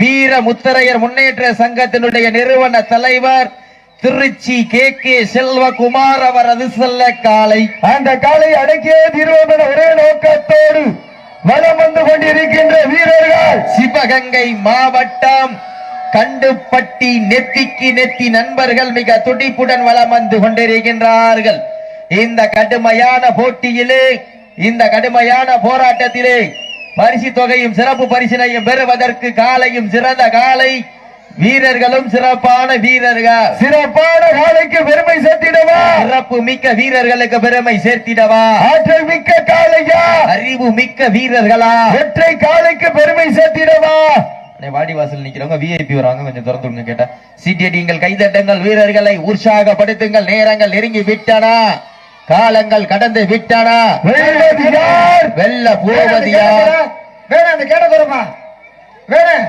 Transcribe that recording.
வீர முத்தரையர் முன்னேற்ற சங்கத்தினுடைய நிறுவன தலைவர் திருச்சி கே கே செல்வகுமார் அவரது செல்ல காலை. அந்த காலை அடக்கிய தீர்வோம் என ஒரே நோக்கத்தோடு வலம் வந்து கொண்டிருக்கின்ற வீரர்கள். சிவகங்கை மாவட்டம் கண்டுப்பட்டி நெத்திக்கு நெத்தி நண்பர்கள் மிக துடிப்புடன் வலம் வந்து கொண்டிருக்கின்றார்கள். இந்த கடுமையான போட்டியிலே இந்த கடுமையான போராட்டத்திலே பரிசு தொகையும் சிறப்பு பரிசினையும் பெறுவதற்கு காலையும் சிறந்த காலை. வீரர்களும் சிறப்பான வீரர்கள். சிறப்பான காலைக்கு பெருமை சேர்த்திடவா? சிறப்பு மிக்க வீரர்களுக்கு பெருமை சேர்த்திடவா? ஆற்றல் மிக்க காளையா? அறிவு மிக்க வீரர்களா? ஒற்றை காலைக்கு பெருமை சேர்த்திடவா? வாடிவாசல் நிக்கிறவங்க விஐபி வராங்க கொஞ்சம் திறந்து விடுங்க கேட்டா. சிடிடிங்கள் கைதட்டுங்கள் வீரர்களை உற்சாகப்படுத்துங்கள். நேரங்கள் நெருங்கி விட்டன. காலங்கள் கடந்து விட்டன. வெல்ல போவது யார் வேணாம் அந்த கேட்ட தருமா? வேணாம்